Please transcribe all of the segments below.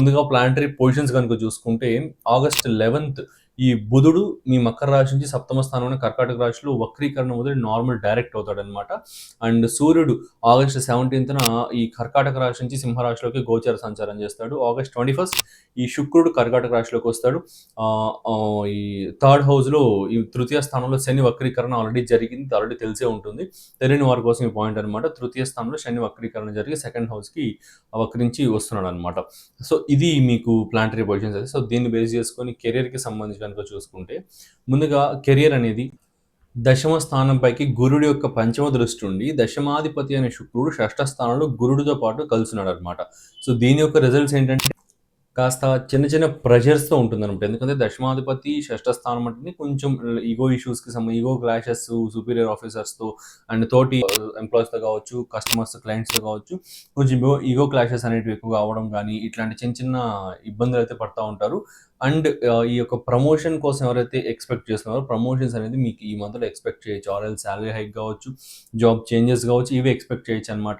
ముందుగా planetary positions కనుక చూసుకుంటే ఆగస్ట్ లెవెన్త్ ఈ బుధుడు మీ మకర రాశి నుంచి సప్తమ స్థానంలో కర్కాటక రాశిలో వక్రీకరణ మొదలు నార్మల్ డైరెక్ట్ అవుతాడు అనమాట అండ్ సూర్యుడు ఆగస్ట్ సెవెంటీన్త్న ఈ కర్కాటక రాశి నుంచి సింహరాశిలోకి గోచర సంచారం చేస్తాడు. ఆగస్ట్ ట్వంటీ ఫస్ట్ ఈ శుక్రుడు కర్కాటక రాశిలోకి వస్తాడు. ఈ థర్డ్ హౌస్లో ఈ తృతీయ స్థానంలో శని వక్రీకరణ ఆల్రెడీ జరిగింది ఆల్రెడీ తెలిసే ఉంటుంది. తెలియని వారి కోసం ఈ పాయింట్ అనమాట తృతీయ స్థానంలో శని వక్రీకరణ జరిగి సెకండ్ హౌస్కి వక్రించి వస్తున్నాడు అనమాట సో ఇది మీకు ప్లాంటరీ పొజిషన్స్ అయితే. సో దీన్ని బేస్ చేసుకొని కెరియర్కి సంబంధించిన కనుక చూసుకుంటే ముందుగా కెరియర్ అనేది దశమ స్థానంపైకి గురుడి యొక్క పంచమ దృష్టి ఉండి దశమాధిపతి అనే శుక్రుడు షష్ఠ స్థానంలో గురుడితో పాటు కలుసున్నాడు అనమాట సో దీని యొక్క రిజల్ట్స్ ఏంటంటే కాస్త చిన్న చిన్న ప్రెషర్స్తో ఉంటుంది అనమాట ఎందుకంటే దశమాధిపతి షష్ఠ స్థానం అంటే కొంచెం ఈగో ఇష్యూస్కి సంబంధించి ఈగో క్లాషెస్ సుపీరియర్ ఆఫీసర్స్తో అండ్ తోటి ఎంప్లాయీస్తో కావచ్చు కస్టమర్స్ క్లయింట్స్తో కావచ్చు కొంచెం ఈగో క్లాషెస్ అనేటివి ఎక్కువ అవ్వడం కానీ ఇట్లాంటి చిన్న చిన్న ఇబ్బందులు అయితే పడతా ఉంటారు. అండ్ ఈ యొక్క ప్రమోషన్ కోసం ఎవరైతే ఎక్స్పెక్ట్ చేస్తున్నారో ప్రమోషన్స్ అనేది మీకు ఈ మంత్లో ఎక్స్పెక్ట్ చేయొచ్చు. ఆర్ఎల్ శాలరీ హైక్ కావచ్చు జాబ్ చేంజెస్ కావచ్చు ఇవి ఎక్స్పెక్ట్ చేయొచ్చు అనమాట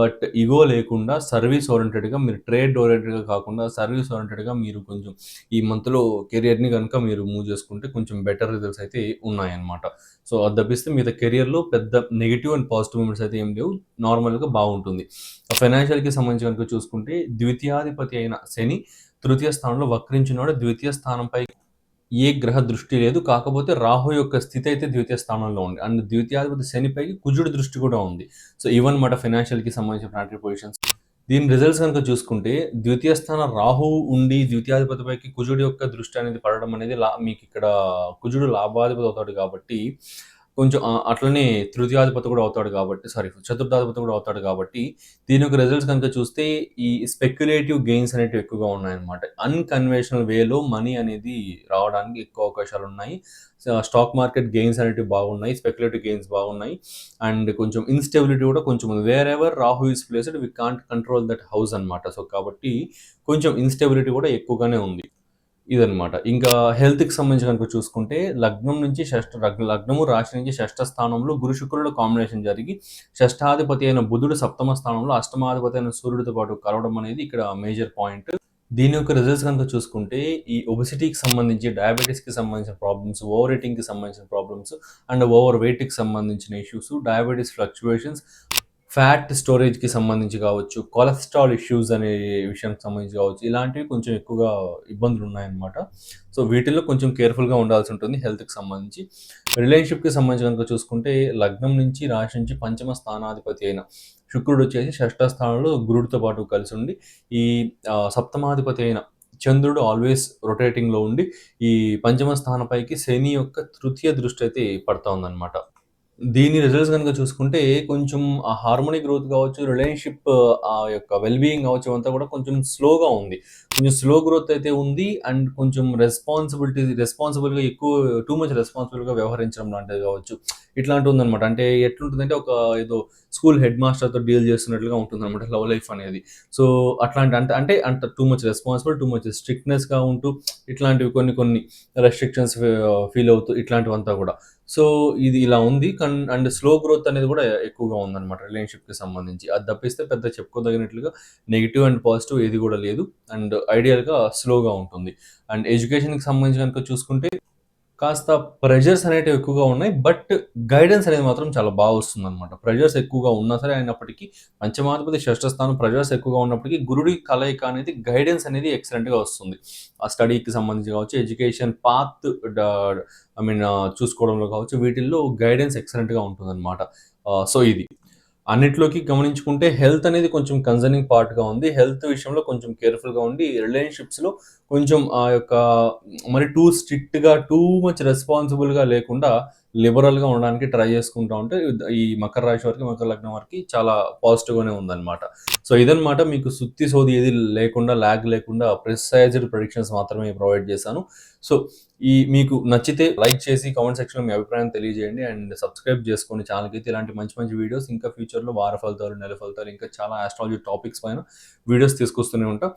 బట్ ఇగో లేకుండా సర్వీస్ ఓరియంటెడ్గా మీరు ట్రేడ్ ఓరియంటెడ్గా కాకుండా సర్వీస్ ఓరియంటెడ్గా మీరు కొంచెం ఈ మంత్లో కెరియర్ని కనుక మీరు మూవ్ చేసుకుంటే కొంచెం బెటర్ రిజల్ట్స్ అయితే ఉన్నాయన్నమాట. సో అది తప్పిస్తే మీద కెరియర్లో పెద్ద నెగిటివ్ అండ్ పాజిటివ్ మూమెంట్స్ అయితే ఏం లేవు. నార్మల్గా బాగుంటుంది. ఫైనాన్షియల్కి సంబంధించి కనుక చూసుకుంటే ద్వితీయాధిపతి అయిన శని తృతీయ స్థానంలో వక్రించినోడు ద్వితీయ స్థానంపై ఏ గ్రహ దృష్టి లేదు. కాకపోతే రాహు యొక్క స్థితి అయితే ద్వితీయ స్థానంలో ఉంది. అండ్ ద్వితీయాధిపతి శనిపైకి కుజుడి దృష్టి కూడా ఉంది. సో ఈవెన్ మాట ఫైనాన్షియల్కి సంబంధించిన ప్లానటరీ పొజిషన్స్. దీని రిజల్ట్స్ కనుక చూసుకుంటే ద్వితీయ స్థానం రాహు ఉండి ద్వితీయాధిపతిపైకి కుజుడి యొక్క దృష్టి అనేది పడడం అనేది లా మీకు ఇక్కడ కుజుడు లాభాధిపతి అవుతాడు కాబట్టి కొంచెం అట్లనే తృతీయాధిపతి కూడా అవుతాడు కాబట్టి సారీ చతుర్థాధిపతి కూడా అవుతాడు కాబట్టి దీని యొక్క రిజల్ట్స్ కనుక చూస్తే ఈ స్పెక్యులేటివ్ గెయిన్స్ అనేటివి ఎక్కువగా ఉన్నాయన్నమాట. అన్కన్వెన్షనల్ వేలో మనీ అనేది రావడానికి ఎక్కువ అవకాశాలు ఉన్నాయి. స్టాక్ మార్కెట్ గెయిన్స్ అనేటివి బాగున్నాయి స్పెక్యులేటివ్ గెయిన్స్ బాగున్నాయి. అండ్ కొంచెం ఇన్స్టెబిలిటీ కూడా కొంచెం ఉంది. Wherever Rahu is placed we can't control that house అన్నమాట. సో కాబట్టి కొంచెం ఇన్స్టెబిలిటీ కూడా ఎక్కువగానే ఉంది. ఇదనమాట ఇంకా హెల్త్కి సంబంధించి కనుక చూసుకుంటే లగ్నం నుంచి షష్ఠ లగ్నము రాశి నుంచి షష్ఠ స్థానంలో గురు శుక్రుడు కాంబినేషన్ జరిగి షష్ఠాధిపతి అయిన బుధుడు సప్తమ స్థానంలో అష్టమాధిపతి అయిన సూర్యుడితో పాటు కలవడం అనేది ఇక్కడ మేజర్ పాయింట్ దీని యొక్క రిజల్ట్స్ కనుక చూసుకుంటే ఈ ఒబిసిటీకి సంబంధించి డయాబెటీస్కి సంబంధించిన ప్రాబ్లమ్స్ ఓవర్కి సంబంధించిన ప్రాబ్లమ్స్ అండ్ ఓవర్ వెయిట్కి సంబంధించిన ఇష్యూస్ డయాబెటీస్ ఫ్లక్చువేషన్స్ ఫ్యాట్ స్టోరేజ్కి సంబంధించి కావచ్చు కొలెస్ట్రాల్ ఇష్యూస్ అనే విషయానికి సంబంధించి కావచ్చు ఇలాంటివి కొంచెం ఎక్కువగా ఇబ్బందులు ఉన్నాయన్నమాట. సో వీటిల్లో కొంచెం కేర్ఫుల్గా ఉండాల్సి ఉంటుంది హెల్త్కి సంబంధించి. రిలేషన్షిప్కి సంబంధించి కనుక చూసుకుంటే లగ్నం నుంచి రాశి నుంచి పంచమ స్థానాధిపతి అయిన శుక్రుడు వచ్చేసి షష్ఠ స్థానంలో గురుడితో పాటు కలిసి ఉండి ఈ సప్తమాధిపతి అయిన చంద్రుడు ఆల్వేస్ రొటేటింగ్లో ఉండి ఈ పంచమ స్థానంపైకి శని యొక్క తృతీయ దృష్టి అయితే పడతా ఉందన్నమాట. దీని రిజల్ట్స్ కనుక చూసుకుంటే కొంచెం ఆ హార్మోనీ గ్రోత్ కావచ్చు రిలేషన్షిప్ ఆ యొక్క వెల్బీయింగ్ కావచ్చు అంతా కూడా కొంచెం స్లోగా ఉంది. కొంచెం స్లో గ్రోత్ అయితే ఉంది అండ్ కొంచెం రెస్పాన్సిబిలిటీ రెస్పాన్సిబుల్గా ఎక్కువ టూ మచ్ రెస్పాన్సిబుల్గా వ్యవహరించడం లాంటిది కావచ్చు. ఇట్లాంటి ఉందన్నమాట. అంటే ఎట్లుంటుందంటే ఒక ఏదో స్కూల్ హెడ్ మాస్టర్తో డీల్ చేస్తున్నట్లుగా ఉంటుంది అనమాట లవ్ లైఫ్ అనేది. సో అట్లాంటి అంటే అంటే అంత too much responsible too much స్ట్రిక్ట్నెస్గా ఉంటూ ఇట్లాంటివి కొన్ని కొన్ని రెస్ట్రిక్షన్స్ ఫీల్ అవుతూ ఇట్లాంటివంతా కూడా. సో ఇది ఇలా ఉంది. కన్ అండ్ స్లో గ్రోత్ అనేది కూడా ఎక్కువగా ఉందన్నమాట రిలేషన్షిప్కి సంబంధించి. అది తప్పిస్తే పెద్ద చెప్పుకోదగినట్లుగా నెగిటివ్ అండ్ పాజిటివ్ ఏది కూడా లేదు. అండ్ ఐడియల్గా స్లోగా ఉంటుంది. అండ్ ఎడ్యుకేషన్కి సంబంధించి కనుక చూసుకుంటే కాస్త ప్రెజర్స్ అనేటివి ఎక్కువగా ఉన్నాయి బట్ గైడెన్స్ అనేది మాత్రం చాలా బాగా వస్తుంది అనమాట ప్రెజర్స్ ఎక్కువగా ఉన్నా సరే అయినప్పటికీ పంచమాధిపతి షష్ఠ స్థానం ప్రెజర్స్ ఎక్కువగా ఉన్నప్పటికీ గురుడి కలయిక అనేది గైడెన్స్ అనేది ఎక్సలెంట్గా వస్తుంది. ఆ స్టడీకి సంబంధించి కావచ్చు ఎడ్యుకేషన్ పాత్ ఐ మీన్ చూసుకోవడంలో కావచ్చు వీటిల్లో గైడెన్స్ ఎక్సలెంట్గా ఉంటుందన్నమాట. సో ఇది. అన్నిట్లోకి గమనించుకుంటే హెల్త్ అనేది కొంచెం కన్సర్నింగ్ పార్ట్గా ఉంది. హెల్త్ విషయంలో కొంచెం కేర్ఫుల్గా ఉండి రిలేషన్షిప్స్లో కొంచెం ఆ యొక్క మరి టూ స్ట్రిక్ట్గా టూ మచ్ రెస్పాన్సిబుల్గా లేకుండా లిబరల్గా ఉండడానికి ట్రై చేసుకుంటా ఉంటే ఈ మకర రాశి వారికి మకర లగ్నం వారికి చాలా పాజిటివ్గానే ఉందన్నమాట. సో ఇదన్నమాట మీకు సుత్తి సోది ఏది లేకుండా ల్యాగ్ లేకుండా ప్రిసైజ్డ్ ప్రొడిక్షన్స్ మాత్రమే ప్రొవైడ్ చేశాను. సో ఈ మీకు నచ్చితే లైక్ చేసి కామెంట్ సెక్షన్లో మీ అభిప్రాయం తెలియజేయండి. అండ్ సబ్స్క్రైబ్ చేసుకోండి ఛానల్కి అయితే ఇలాంటి మంచి మంచి వీడియోస్ ఇంకా ఫ్యూచర్లో వార ఫలితాలు నెల ఫలితాలు ఇంకా చాలా ఆస్ట్రాలజీ టాపిక్స్ పైన వీడియోస్ తీసుకొస్తూనే ఉంటాం.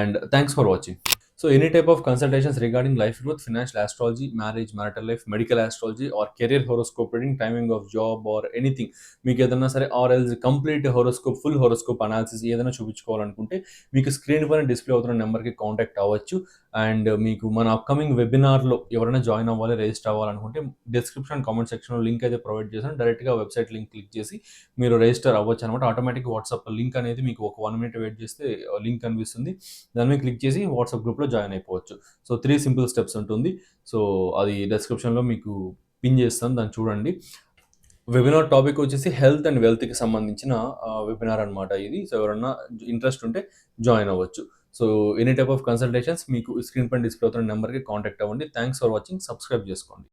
And thanks for watching so any type of consultations regarding life growth financial astrology marriage marital life medical astrology or career horoscope reading timing of job or anything. మీకు ఏదైనా సరే or else complete horoscope full horoscope analysis ఏదైనా చూపించుకోవాలనుకుంటే మీకు screen పైన display అవుతున్న నెంబర్కి contact అవ్వచ్చు. అండ్ మీకు మన అప్కమింగ్ వెబినార్లో ఎవరైనా జాయిన్ అవ్వాలి రిజిస్టర్ అవ్వాలనుకుంటే డిస్క్రిప్షన్ కామెంట్ సెక్షన్లో లింక్ అయితే ప్రొవైడ్ చేశాను. డైరెక్ట్గా వెబ్సైట్ లింక్ క్లిక్ చేసి మీరు రిజిస్టర్ అవ్వచ్చు అనమాట ఆటోమేటిక్ వాట్సాప్ లింక్ అనేది మీకు ఒక వన్ మినిట్ వెయిట్ చేస్తే లింక్ కనిపిస్తుంది. దాని మీద క్లిక్ చేసి వాట్సాప్ గ్రూప్లో జాయిన్ అయిపోవచ్చు. సో త్రీ సింపుల్ స్టెప్స్ ఉంటుంది. సో అది డిస్క్రిప్షన్లో మీకు పిన్ చేస్తాను. దాన్ని చూడండి. వెబినార్ టాపిక్ వచ్చేసి హెల్త్ అండ్ వెల్త్కి సంబంధించిన వెబినార్ అనమాట ఇది. సో ఎవరన్నా ఇంట్రెస్ట్ ఉంటే జాయిన్ అవ్వచ్చు. So any type of consultations మీకు స్క్రీన్ పైన డిస్ప్లే అవుతున్న నెంబర్కి కాంటాక్ట్ అవ్వండి. Thanks for watching. సబ్స్క్రైబ్ చేసుకోండి.